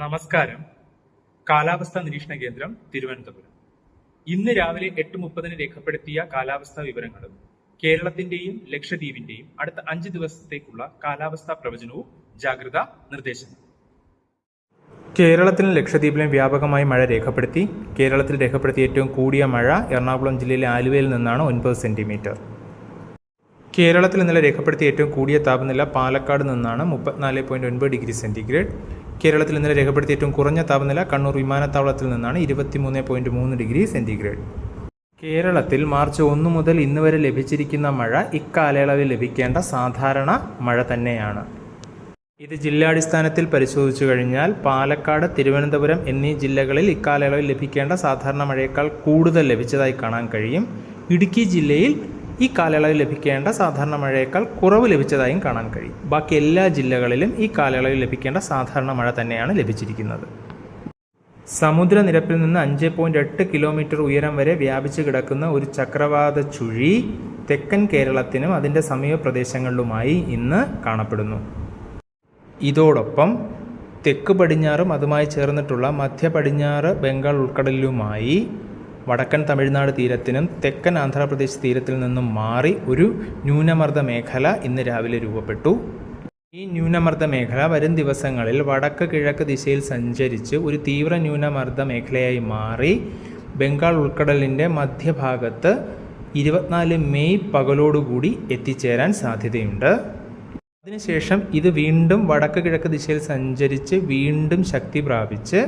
നമസ്കാരം. കാലാവസ്ഥാ നിരീക്ഷണ കേന്ദ്രം തിരുവനന്തപുരം. ഇന്ന് രാവിലെ എട്ട് മുപ്പതിന് രേഖപ്പെടുത്തിയ കാലാവസ്ഥാ വിവരങ്ങളും കേരളത്തിന്റെയും ലക്ഷദ്വീപിന്റെയും അടുത്ത അഞ്ച് ദിവസത്തേക്കുള്ള കാലാവസ്ഥാ പ്രവചനവും ജാഗ്രതാ നിർദ്ദേശം കേരളത്തിലും ലക്ഷദ്വീപിലും വ്യാപകമായി മഴ രേഖപ്പെടുത്തി. കേരളത്തിൽ രേഖപ്പെടുത്തിയ ഏറ്റവും കൂടിയ മഴ എറണാകുളം ജില്ലയിലെ ആലുവയിൽ നിന്നാണ് ഒൻപത് സെന്റിമീറ്റർ. കേരളത്തിൽ ഇന്നലെ രേഖപ്പെടുത്തിയ ഏറ്റവും കൂടിയ താപനില പാലക്കാട് നിന്നാണ് മുപ്പത്തിനാല് പോയിന്റ് ഒൻപത് ഡിഗ്രി സെന്റിഗ്രേഡ്. കേരളത്തിൽ ഇന്നലെ രേഖപ്പെടുത്തിയ ഏറ്റവും കുറഞ്ഞ താപനില കണ്ണൂർ വിമാനത്താവളത്തിൽ നിന്നാണ് ഇരുപത്തിമൂന്ന് പോയിന്റ് മൂന്ന് ഡിഗ്രി സെന്റിഗ്രേഡ്. കേരളത്തിൽ മാർച്ച് ഒന്ന് മുതൽ ഇന്ന് വരെ ലഭിച്ചിരിക്കുന്ന മഴ ഇക്കാലയളവിൽ ലഭിക്കേണ്ട സാധാരണ മഴ തന്നെയാണ്. ഇത് ജില്ലാടിസ്ഥാനത്തിൽ പരിശോധിച്ചു കഴിഞ്ഞാൽ പാലക്കാട് തിരുവനന്തപുരം എന്നീ ജില്ലകളിൽ ഇക്കാലയളവിൽ ലഭിക്കേണ്ട സാധാരണ മഴയേക്കാൾ കൂടുതൽ ലഭിച്ചതായി കാണാൻ കഴിയും. ഇടുക്കി ജില്ലയിൽ ഈ കാലയളവിൽ ലഭിക്കേണ്ട സാധാരണ മഴയേക്കാൾ കുറവ് ലഭിച്ചതായും കാണാൻ കഴിയും. ബാക്കി എല്ലാ ജില്ലകളിലും ഈ കാലയളവിൽ ലഭിക്കേണ്ട സാധാരണ മഴ തന്നെയാണ് ലഭിച്ചിരിക്കുന്നത്. സമുദ്രനിരപ്പിൽ നിന്ന് അഞ്ച് പോയിന്റ് എട്ട് കിലോമീറ്റർ ഉയരം വരെ വ്യാപിച്ചു കിടക്കുന്ന ഒരു ചക്രവാത ചുഴി തെക്കൻ കേരളത്തിനും അതിന്റെ സമീപ പ്രദേശങ്ങളിലുമായി ഇന്ന് കാണപ്പെടുന്നു. ഇതോടൊപ്പം തെക്ക് പടിഞ്ഞാറും അതുമായി ചേർന്നിട്ടുള്ള മധ്യ പടിഞ്ഞാറ് ബംഗാൾ ഉൾക്കടലിലുമായി വടക്കൻ തമിഴ്നാട് തീരത്തിനും തെക്കൻ ആന്ധ്രാപ്രദേശ് തീരത്തിൽ നിന്നും മാറി ഒരു ന്യൂനമർദ്ദ മേഖല ഇന്ന് രാവിലെ രൂപപ്പെട്ടു. ഈ ന്യൂനമർദ്ദ മേഖല വരും ദിവസങ്ങളിൽ വടക്ക് കിഴക്ക് ദിശയിൽ സഞ്ചരിച്ച് ഒരു തീവ്ര ന്യൂനമർദ്ദ മേഖലയായി മാറി. ബംഗാൾ ഉൾക്കടലിന്റെ മധ്യഭാഗത്ത് ഇരുപത്തിനാല് മെയ് പകലോടുകൂടി എത്തിച്ചേരാൻ സാധ്യതയുണ്ട്. അതിനുശേഷം ഇത് വീണ്ടും വടക്ക് കിഴക്ക് ദിശയിൽ സഞ്ചരിച്ച് വീണ്ടും ശക്തി പ്രാപിച്ച്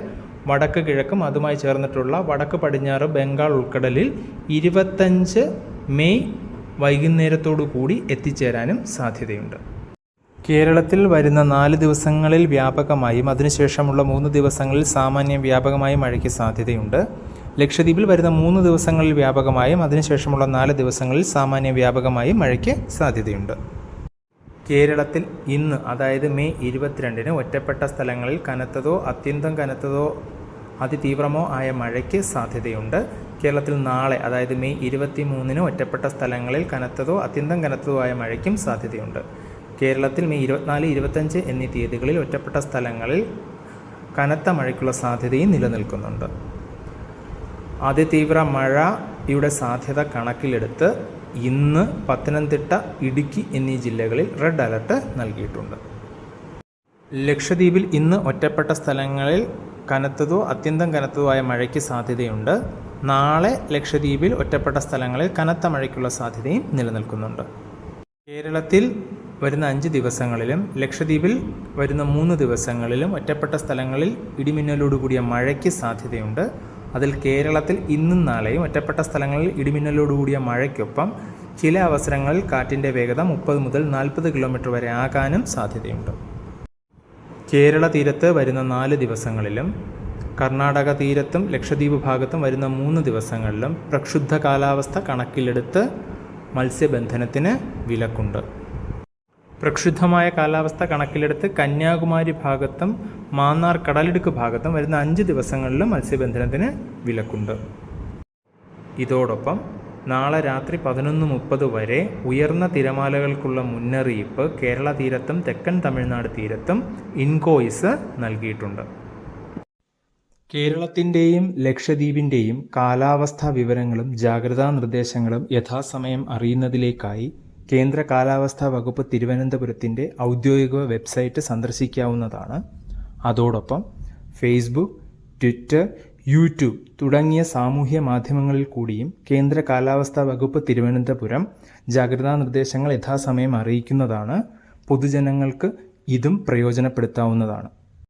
വടക്ക് കിഴക്കും അതുമായി ചേർന്നിട്ടുള്ള വടക്ക് പടിഞ്ഞാറ് ബംഗാൾ ഉൾക്കടലിൽ ഇരുപത്തഞ്ച് മെയ് വൈകുന്നേരത്തോടു കൂടി എത്തിച്ചേരാനും സാധ്യതയുണ്ട്. കേരളത്തിൽ വരുന്ന നാല് ദിവസങ്ങളിൽ വ്യാപകമായും അതിനുശേഷമുള്ള മൂന്ന് ദിവസങ്ങളിൽ സാമാന്യം വ്യാപകമായും മഴയ്ക്ക് സാധ്യതയുണ്ട്. ലക്ഷദ്വീപിൽ വരുന്ന മൂന്ന് ദിവസങ്ങളിൽ വ്യാപകമായും അതിനുശേഷമുള്ള നാല് ദിവസങ്ങളിൽ സാമാന്യം വ്യാപകമായും മഴയ്ക്ക് സാധ്യതയുണ്ട്. കേരളത്തിൽ ഇന്ന് അതായത് മെയ് ഇരുപത്തിരണ്ടിന് ഒറ്റപ്പെട്ട സ്ഥലങ്ങളിൽ കനത്തതോ അത്യന്തം കനത്തതോ അതിതീവ്രമോ ആയ മഴയ്ക്ക് സാധ്യതയുണ്ട്. കേരളത്തിൽ നാളെ അതായത് മെയ് ഇരുപത്തി മൂന്നിന് ഒറ്റപ്പെട്ട സ്ഥലങ്ങളിൽ കനത്തതോ അത്യന്തം കനത്തതോ ആയ മഴയ്ക്കും സാധ്യതയുണ്ട്. കേരളത്തിൽ മെയ് ഇരുപത്തിനാല് ഇരുപത്തഞ്ച് എന്നീ തീയതികളിൽ ഒറ്റപ്പെട്ട സ്ഥലങ്ങളിൽ കനത്ത മഴയ്ക്കുള്ള സാധ്യതയും നിലനിൽക്കുന്നുണ്ട്. അതിതീവ്ര മഴയുടെ സാധ്യത കണക്കിലെടുത്ത് ഇന്ന് പത്തനംതിട്ട ഇടുക്കി എന്നീ ജില്ലകളിൽ റെഡ് അലർട്ട് നൽകിയിട്ടുണ്ട്. ലക്ഷദ്വീപിൽ ഇന്ന് ഒറ്റപ്പെട്ട സ്ഥലങ്ങളിൽ കനത്തതോ അത്യന്തം കനത്തതോ ആയ മഴയ്ക്ക് സാധ്യതയുണ്ട്. നാളെ ലക്ഷദ്വീപിൽ ഒറ്റപ്പെട്ട സ്ഥലങ്ങളിൽ കനത്ത മഴയ്ക്കുള്ള സാധ്യതയും നിലനിൽക്കുന്നുണ്ട്. കേരളത്തിൽ വരുന്ന അഞ്ച് ദിവസങ്ങളിലും ലക്ഷദ്വീപിൽ വരുന്ന മൂന്ന് ദിവസങ്ങളിലും ഒറ്റപ്പെട്ട സ്ഥലങ്ങളിൽ ഇടിമിന്നലോടുകൂടിയ മഴയ്ക്ക് സാധ്യതയുണ്ട്. അതിൽ കേരളത്തിൽ ഇന്നും നാളെയും ഒറ്റപ്പെട്ട സ്ഥലങ്ങളിൽ ഇടിമിന്നലോടുകൂടിയ മഴയ്ക്കൊപ്പം ചില അവസരങ്ങളിൽ കാറ്റിന്റെ വേഗത മുപ്പത് മുതൽ നാൽപ്പത് കിലോമീറ്റർ വരെ ആകാനും സാധ്യതയുണ്ട്. കേരള തീരത്ത് വരുന്ന നാല് ദിവസങ്ങളിലും കർണാടക തീരത്തും ലക്ഷദ്വീപ് ഭാഗത്തും വരുന്ന മൂന്ന് ദിവസങ്ങളിലും പ്രക്ഷുബ്ധ കാലാവസ്ഥ കണക്കിലെടുത്ത് മത്സ്യബന്ധനത്തിന് വിലക്കുണ്ട്. പ്രക്ഷുബ്ധമായ കാലാവസ്ഥ കണക്കിലെടുത്ത് കന്യാകുമാരി ഭാഗത്തും മാന്നാർ കടലിടുക്ക് ഭാഗത്തും വരുന്ന അഞ്ച് ദിവസങ്ങളിലും മത്സ്യബന്ധനത്തിന് വിലക്കുണ്ട്. ഇതോടൊപ്പം നാളെ രാത്രി പതിനൊന്ന് മുപ്പത് വരെ ഉയർന്ന തിരമാലകൾക്കുള്ള മുന്നറിയിപ്പ് കേരള തീരത്തും തെക്കൻ തമിഴ്നാട് തീരത്തും ഇൻകോയിസ് നൽകിയിട്ടുണ്ട്. കേരളത്തിന്റെയും ലക്ഷദ്വീപിന്റെയും കാലാവസ്ഥാ വിവരങ്ങളും ജാഗ്രതാ നിർദ്ദേശങ്ങളും യഥാസമയം അറിയുന്നതിലേക്കായി കേന്ദ്ര കാലാവസ്ഥാ വകുപ്പ് തിരുവനന്തപുരത്തിന്റെ ഔദ്യോഗിക വെബ്സൈറ്റ് സന്ദർശിക്കാവുന്നതാണ്. അതോടൊപ്പം ഫേസ്ബുക്ക് ട്വിറ്റർ യൂട്യൂബ് തുടങ്ങിയ സാമൂഹ്യ മാധ്യമങ്ങളിൽ കൂടിയും കേന്ദ്ര കാലാവസ്ഥാ വകുപ്പ് തിരുവനന്തപുരം ജാഗ്രതാ നിർദ്ദേശങ്ങൾ യഥാസമയം അറിയിക്കുന്നതാണ്. പൊതുജനങ്ങൾക്ക് ഇതും പ്രയോജനപ്പെടുത്താവുന്നതാണ്.